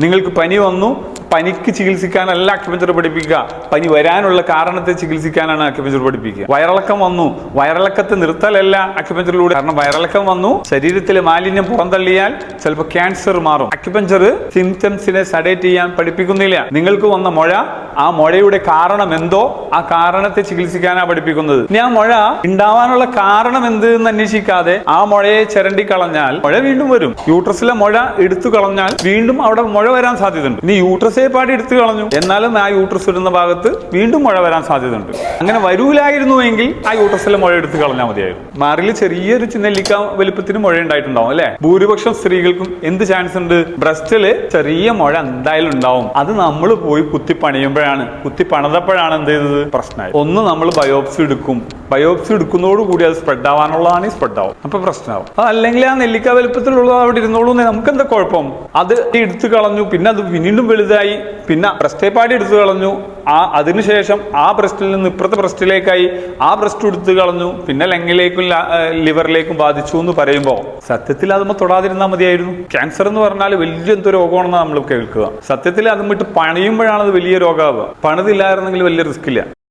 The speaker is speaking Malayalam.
നിങ്ങൾക്ക് പനി വന്നു പനിക്ക് ചികിത്സിക്കാനല്ല അക്യുപഞ്ചർ പഠിപ്പിക്കുക. പനി വരാനുള്ള കാരണത്തെ ചികിത്സിക്കാനാണ് അക്യുപഞ്ചർ പഠിപ്പിക്കുക. വയറിളക്കം വന്നു. വയറിളക്കത്തെ നിർത്തലല്ല അക്യുപഞ്ചറിലൂടെ കാരണം വയറിളക്കം വന്നു. ശരീരത്തിലെ മാലിന്യം പുറന്തള്ളിയാൽ ചിലപ്പോൾ ക്യാൻസർ മാറും. അക്യുപഞ്ചർ സിംറ്റംസിനെ സഡേറ്റ് ചെയ്യാൻ പഠിപ്പിക്കുന്നില്ല. നിങ്ങൾക്ക് വന്ന മുഴ ആ മുഴയുടെ കാരണം എന്തോ? ആ കാരണത്തെ ചികിത്സിക്കാനാണ് പഠിപ്പിക്കുന്നത്. ഇനി ആ മുഴ ഉണ്ടാവാനുള്ള കാരണം എന്ത് എന്ന് അന്വേഷിക്കാതെ ആ മുഴയെ ചിരണ്ടി കളഞ്ഞാൽ മുഴ വീണ്ടും വരും. യൂട്രസിലെ മുഴ എടുത്തു കളഞ്ഞാൽ വീണ്ടും അവിടെ മുഴ വരാൻ സാധ്യതയുണ്ട്. ഇനി യൂട്രസെ പാടി എടുത്തു കളഞ്ഞു. എന്നാലും ആ യൂട്രസ് വരുന്ന ഭാഗത്ത് വീണ്ടും മഴ വരാൻ സാധ്യതയുണ്ട്. അങ്ങനെ വരൂലായിരുന്നുവെങ്കിൽ ആ യൂട്രസിലെ മഴ എടുത്തു കളഞ്ഞാൽ മതിയായിരുന്നു. മാറിൽ ചെറിയൊരു നെല്ലിക്ക വലുപ്പത്തിന് മഴ ഉണ്ടായിട്ടുണ്ടാവും അല്ലെ? ഭൂരിപക്ഷം സ്ത്രീകൾക്കും എന്ത് ചാൻസ് ഉണ്ട്? ബ്രസ്റ്റിൽ ചെറിയ മഴ എന്തായാലും ഉണ്ടാവും. അത് നമ്മൾ പോയി കുത്തി പണിയുമ്പോഴാണ്. കുത്തി പണിതപ്പോഴാണ് എന്ത് ചെയ്തത്? പ്രശ്നമായി. ഒന്ന് നമ്മൾ ബയോപ്സി എടുക്കും. ബയോപ്സി എടുക്കുന്നതോടുകൂടി അത് സ്പ്രെഡ് ആവാനുള്ളതാണ് സ്പ്രെഡ് ആവും. അപ്പൊ പ്രശ്നമാവും. അല്ലെങ്കിൽ ആ നെല്ലിക്ക വലുപ്പത്തിലുള്ളത് അവിടെ ഇരുന്നോളൂ നമുക്ക് എന്താ കുഴപ്പം? അത് എടുത്തു കളഞ്ഞു. പിന്നെ അത് വീണ്ടും വലുതായി പിന്നെ ബ്രസ്റ്റേ പാടി എടുത്തു കളഞ്ഞു. ആ അതിനുശേഷം ആ ബ്രസ്റ്റിൽ നിന്ന് ഇപ്പുറത്തെ ബ്രസ്റ്റിലേക്കായി ആ ബ്രസ്റ്റ് എടുത്തു കളഞ്ഞു. പിന്നെ ലങ്ങിലേക്കും ലിവറിലേക്കും ബാധിച്ചു എന്ന് പറയുമ്പോൾ സത്യത്തിൽ അതുമ്പോൾ തൊടാതിരുന്നാൽ മതിയായിരുന്നു. ക്യാൻസർ എന്ന് പറഞ്ഞാൽ വലിയ എന്തോ രോഗമാണെന്ന് നമ്മൾ കേൾക്കുക. സത്യത്തിൽ അതുമിട്ട് പണിയുമ്പോഴാണ് അത് വലിയ രോഗമാവുക പണിതില്ലായിരുന്നെങ്കിൽ വലിയ റിസ്ക് ഇല്ല.